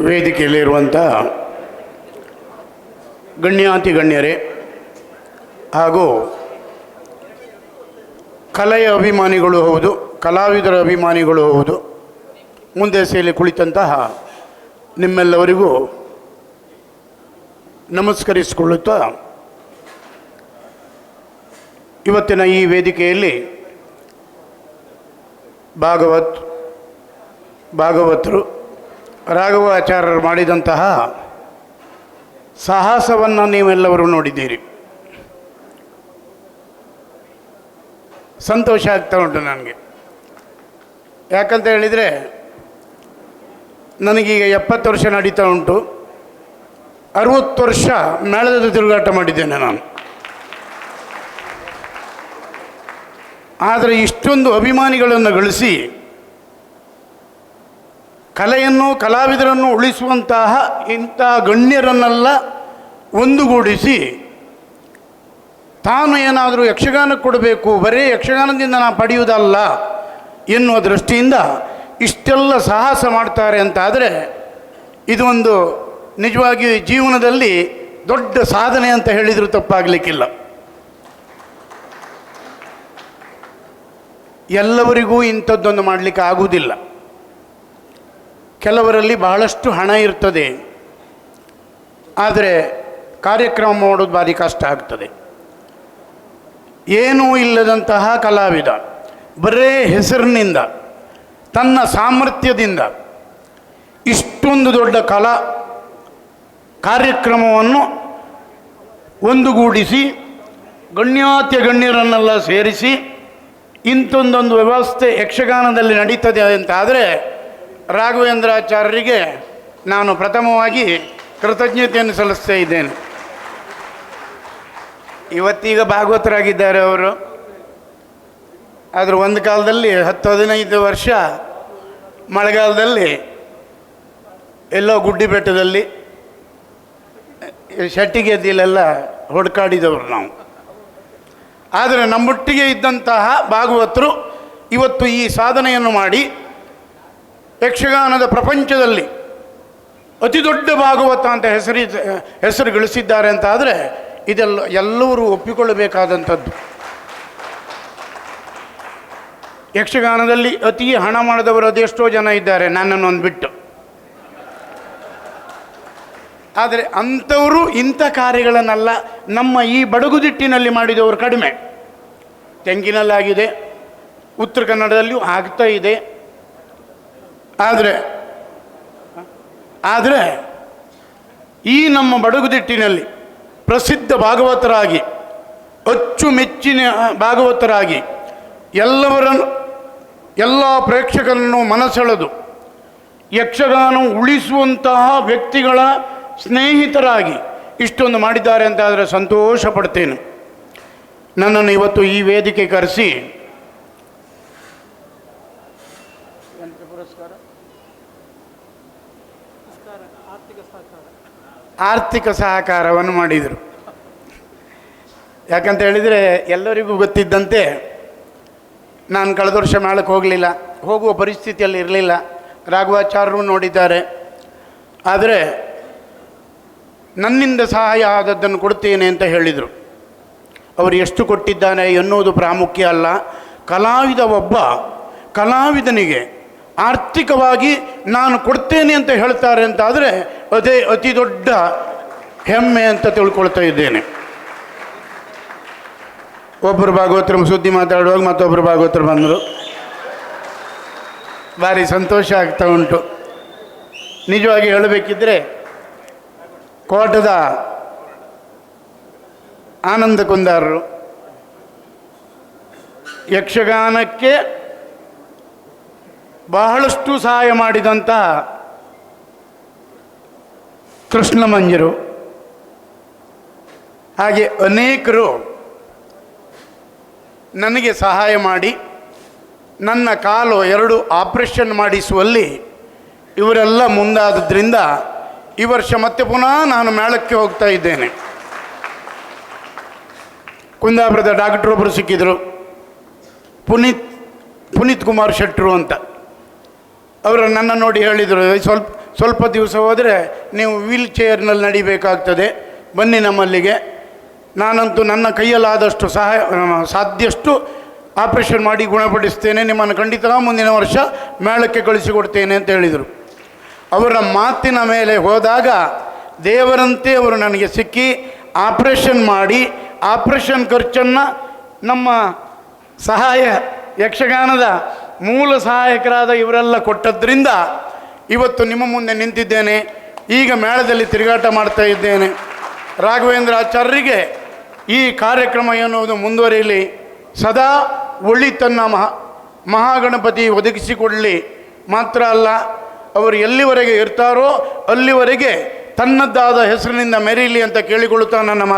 ವೇದಿಕೆಯಲ್ಲಿರುವಂಥ ಗಣ್ಯಾತಿ ಗಣ್ಯರೇ ಹಾಗೂ ಕಲೆಯ ಅಭಿಮಾನಿಗಳು ಹೌದು, ಕಲಾವಿದರ ಅಭಿಮಾನಿಗಳು ಹೌದು, ಮುಂದೆ ಸೇರಿ ಕುಳಿತಂತಹ ನಿಮ್ಮೆಲ್ಲವರಿಗೂ ನಮಸ್ಕರಿಸಿಕೊಳ್ಳುತ್ತಾ ಇವತ್ತಿನ ಈ ವೇದಿಕೆಯಲ್ಲಿ ಭಾಗವತ್, ಭಾಗವತರು ರಾಘವಾಚಾರ್ಯರು ಮಾಡಿದಂತಹ ಸಾಹಸವನ್ನು ನೀವೆಲ್ಲರೂ ನೋಡಿದ್ದೀರಿ. ಸಂತೋಷ ಆಗ್ತಾ ಉಂಟು ನನಗೆ. ಯಾಕಂತ ಹೇಳಿದರೆ, ನನಗೀಗ ಎಪ್ಪತ್ತು ವರ್ಷ ನಡೀತಾ ಉಂಟು. ಅರುವತ್ತು ವರ್ಷ ಮೇಳದ ತಿರುಗಾಟ ಮಾಡಿದ್ದೇನೆ ನಾನು. ಆದರೆ ಇಷ್ಟೊಂದು ಅಭಿಮಾನಿಗಳನ್ನು ಗಳಿಸಿ ಕಲೆಯನ್ನು ಕಲಾವಿದರನ್ನು ಉಳಿಸುವಂತಹ ಇಂಥ ಗಣ್ಯರನ್ನೆಲ್ಲ ಒಂದುಗೂಡಿಸಿ ತಾನು ಏನಾದರೂ ಯಕ್ಷಗಾನಕ್ಕೆ ಕೊಡಬೇಕು, ಬರೀ ಯಕ್ಷಗಾನದಿಂದ ನಾನು ಪಡೆಯುವುದಲ್ಲ ಎನ್ನುವ ದೃಷ್ಟಿಯಿಂದ ಇಷ್ಟೆಲ್ಲ ಸಾಹಸ ಮಾಡ್ತಾರೆ ಅಂತಾದರೆ ಇದೊಂದು ನಿಜವಾಗಿ ಜೀವನದಲ್ಲಿ ದೊಡ್ಡ ಸಾಧನೆ ಅಂತ ಹೇಳಿದರೂ ತಪ್ಪಾಗಲಿಕ್ಕಿಲ್ಲ. ಎಲ್ಲವರಿಗೂ ಇಂಥದ್ದೊಂದು ಮಾಡಲಿಕ್ಕೆ ಆಗುವುದಿಲ್ಲ. ಕೆಲವರಲ್ಲಿ ಬಹಳಷ್ಟು ಹಣ ಇರ್ತದೆ. ಆದರೆ ಕಾರ್ಯಕ್ರಮ ಮಾಡೋದು ಭಾರಿ ಕಷ್ಟ ಆಗ್ತದೆ. ಏನೂ ಇಲ್ಲದಂತಹ ಕಲಾವಿದ, ಬರೇ ಹೆಸರಿನಿಂದ, ತನ್ನ ಸಾಮರ್ಥ್ಯದಿಂದ ಇಷ್ಟೊಂದು ದೊಡ್ಡ ಕಲಾ ಕಾರ್ಯಕ್ರಮವನ್ನು ಒಂದುಗೂಡಿಸಿ, ಗಣ್ಯಾತ್ಯ ಗಣ್ಯರನ್ನೆಲ್ಲ ಸೇರಿಸಿ, ಇಂಥೊಂದೊಂದು ವ್ಯವಸ್ಥೆ ಯಕ್ಷಗಾನದಲ್ಲಿ ನಡೀತದೆ ಅಂತಾದರೆ ರಾಘವೇಂದ್ರಾಚಾರ್ಯರಿಗೆ ನಾನು ಪ್ರಥಮವಾಗಿ ಕೃತಜ್ಞತೆಯನ್ನು ಸಲ್ಲಿಸ್ತಾ ಇದ್ದೇನೆ. ಇವತ್ತೀಗ ಭಾಗವತರಾಗಿದ್ದಾರೆ ಅವರು. ಆದರೆ ಒಂದು ಕಾಲದಲ್ಲಿ ಹತ್ತು ಹದಿನೈದು ವರ್ಷ ಮಳೆಗಾಲದಲ್ಲಿ ಎಲ್ಲೋ ಗುಡ್ಡಿ ಬೆಟ್ಟದಲ್ಲಿ ಶೆಟ್ಟಿಗೆದ್ದಿಲೆಲ್ಲ ಹೊಡ್ಕಾಡಿದವರು ನಾವು. ಆದರೆ ನಮ್ಮೊಟ್ಟಿಗೆ ಇದ್ದಂತಹ ಭಾಗವತರು ಇವತ್ತು ಈ ಸಾಧನೆಯನ್ನು ಮಾಡಿ ಯಕ್ಷಗಾನದ ಪ್ರಪಂಚದಲ್ಲಿ ಅತಿ ದೊಡ್ಡ ಭಾಗವತ ಅಂತ ಹೆಸರಿ, ಹೆಸರು ಗಳಿಸಿದ್ದಾರೆ ಅಂತ ಆದರೆ ಇದೆಲ್ಲ ಎಲ್ಲರೂ ಒಪ್ಪಿಕೊಳ್ಳಬೇಕಾದಂಥದ್ದು. ಯಕ್ಷಗಾನದಲ್ಲಿ ಅತಿ ಹಣ ಮಾಡಿದವರು ಅದೆಷ್ಟೋ ಜನ ಇದ್ದಾರೆ ನನ್ನನ್ನು ಬಿಟ್ಟು ಆದರೆ ಅಂಥವರು ಇಂಥ ಕಾರ್ಯಗಳನ್ನೆಲ್ಲ, ನಮ್ಮ ಈ ಬಡಗುದಿಟ್ಟಿನಲ್ಲಿ ಮಾಡಿದವರು ಕಡಿಮೆ. ತೆಂಗಿನಲ್ಲಾಗಿದೆ, ಉತ್ತರ ಕನ್ನಡದಲ್ಲಿಯೂ ಆಗ್ತಾ ಇದೆ. ಆದರೆ ಆದರೆ, ಈ ನಮ್ಮ ಬಡಗುದಿಟ್ಟಿನಲ್ಲಿ ಪ್ರಸಿದ್ಧ ಭಾಗವತರಾಗಿ, ಅಚ್ಚುಮೆಚ್ಚಿನ ಭಾಗವತರಾಗಿ ಎಲ್ಲವರನ್ನು ಎಲ್ಲ ಪ್ರೇಕ್ಷಕರನ್ನು ಮನಸೆಳೆದು ಯಕ್ಷಗಾನ ಉಳಿಸುವಂತಹ ವ್ಯಕ್ತಿಗಳ ಸ್ನೇಹಿತರಾಗಿ ಇಷ್ಟೊಂದು ಮಾಡಿದ್ದಾರೆ ಅಂತ ಆದರೆ ಸಂತೋಷ ಪಡ್ತೇನೆ ನನ್ನನ್ನು ಇವತ್ತು ಈ ವೇದಿಕೆ ಕರೆಸಿ ಆರ್ಥಿಕ ಸಹಕಾರವನ್ನು ಮಾಡಿದರು. ಯಾಕಂತ ಹೇಳಿದರೆ ಎಲ್ಲರಿಗೂ ಗೊತ್ತಿದ್ದಂತೆ ನಾನು ಕಳೆದ ವರ್ಷ ಮೇಳಕ್ಕೆ ಹೋಗಲಿಲ್ಲ. ಹೋಗುವ ಪರಿಸ್ಥಿತಿಯಲ್ಲಿ ಇರಲಿಲ್ಲ. ರಾಘವಾಚಾರ್ಯರು ನೋಡಿದ್ದಾರೆ. ಆದರೆ ನನ್ನಿಂದ ಸಹಾಯ ಆದದ್ದನ್ನು ಕೊಡ್ತೇನೆ ಅಂತ ಹೇಳಿದರು. ಅವರು ಎಷ್ಟು ಕೊಟ್ಟಿದ್ದಾನೆ ಎನ್ನುವುದು ಪ್ರಾಮುಖ್ಯ ಅಲ್ಲ. ಕಲಾವಿದ ಒಬ್ಬ ಕಲಾವಿದನಿಗೆ ಆರ್ಥಿಕವಾಗಿ ನಾನು ಕೊಡ್ತೇನೆ ಅಂತ ಹೇಳ್ತಾರೆ ಅಂತ ಆದರೆ ಅದೇ ಅತಿ ದೊಡ್ಡ ಹೆಮ್ಮೆ ಅಂತ ತಿಳ್ಕೊಳ್ತಾ ಇದ್ದೇನೆ. ಒಬ್ಬರು ಭಾಗವತರು ಸುದ್ದಿ ಮಾತಾಡುವಾಗ ಮತ್ತೊಬ್ಬರು ಭಾಗವತರು ಬಂದರು. ಭಾರಿ ಸಂತೋಷ ಆಗ್ತಾ ಉಂಟು. ನಿಜವಾಗಿ ಹೇಳಬೇಕಿದ್ರೆ ಕೋಟದ ಆನಂದ ಕುಂದಾರರು ಯಕ್ಷಗಾನಕ್ಕೆ ಬಹಳಷ್ಟು ಸಹಾಯ ಮಾಡಿದಂಥ ಕೃಷ್ಣ ಮಂಜರು ಹಾಗೆ ಅನೇಕರು ನನಗೆ ಸಹಾಯ ಮಾಡಿ, ನನ್ನ ಕಾಲು ಎರಡು ಆಪರೇಷನ್ ಮಾಡಿಸುವಲ್ಲಿ ಇವರೆಲ್ಲ ಮುಂದಾದದ್ರಿಂದ ಈ ವರ್ಷ ಮತ್ತೆ ಪುನಃ ನಾನು ಮೇಳಕ್ಕೆ ಹೋಗ್ತಾ ಇದ್ದೇನೆ. ಕುಂದಾಪುರದ ಡಾಕ್ಟ್ರೊಬ್ಬರು ಸಿಕ್ಕಿದ್ರು. ಪುನೀತ್ ಪುನೀತ್ ಕುಮಾರ್ ಶೆಟ್ಟರು ಅಂತ. ಅವರು ನನ್ನ ನೋಡಿ ಹೇಳಿದರು ಸ್ವಲ್ಪ ಸ್ವಲ್ಪ ದಿವಸ ಹೋದರೆ ನೀವು ವೀಲ್ ಚೇರ್ನಲ್ಲಿ ನಡಿಬೇಕಾಗ್ತದೆ, ಬನ್ನಿ ನಮ್ಮಲ್ಲಿಗೆ. ನಾನಂತೂ ನನ್ನ ಕೈಯಲ್ಲಾದಷ್ಟು ಸಹಾಯ ಸಾಧ್ಯಷ್ಟು ಆಪರೇಷನ್ ಮಾಡಿ ಗುಣಪಡಿಸ್ತೇನೆ, ನಿಮ್ಮನ್ನು ಖಂಡಿತ ಮುಂದಿನ ವರ್ಷ ಮೇಳಕ್ಕೆ ಕಳಿಸಿಕೊಡ್ತೇನೆ ಅಂತ ಹೇಳಿದರು. ಅವರ ಮಾತಿನ ಮೇಲೆ ಹೋದಾಗ ದೇವರಂತೆ ಅವರು ನನಗೆ ಸಿಕ್ಕಿ ಆಪ್ರೇಷನ್ ಮಾಡಿ, ಆಪ್ರೇಷನ್ ಖರ್ಚನ್ನು ನಮ್ಮ ಸಹಾಯ ಯಕ್ಷಗಾನದ ಮೂಲ ಸಹಾಯಕರಾದ ಇವರೆಲ್ಲ ಕೊಟ್ಟದ್ರಿಂದ ಇವತ್ತು ನಿಮ್ಮ ಮುಂದೆ ನಿಂತಿದ್ದೇನೆ. ಈಗ ಮೇಳದಲ್ಲಿ ತಿರುಗಾಟ ಮಾಡ್ತಾ ಇದ್ದೇನೆ. ರಾಘವೇಂದ್ರ ಆಚಾರ್ಯರಿಗೆ ಈ ಕಾರ್ಯಕ್ರಮ ಎನ್ನುವುದು ಮುಂದುವರಿಯಲಿ. ಸದಾ ಒಳಿತನ್ನ ಮಹಾ, ಮಹಾಗಣಪತಿ ಒದಗಿಸಿಕೊಡಲಿ ಮಾತ್ರ ಅಲ್ಲ, ಅವರು ಎಲ್ಲಿವರೆಗೆ ಇರ್ತಾರೋ ಅಲ್ಲಿವರೆಗೆ ತನ್ನದ್ದಾದ ಹೆಸರಿನಿಂದ ಮೆರೀಲಿ ಅಂತ ಕೇಳಿಕೊಳ್ಳುತ್ತಾ ನನ್ನ ಮಾತು.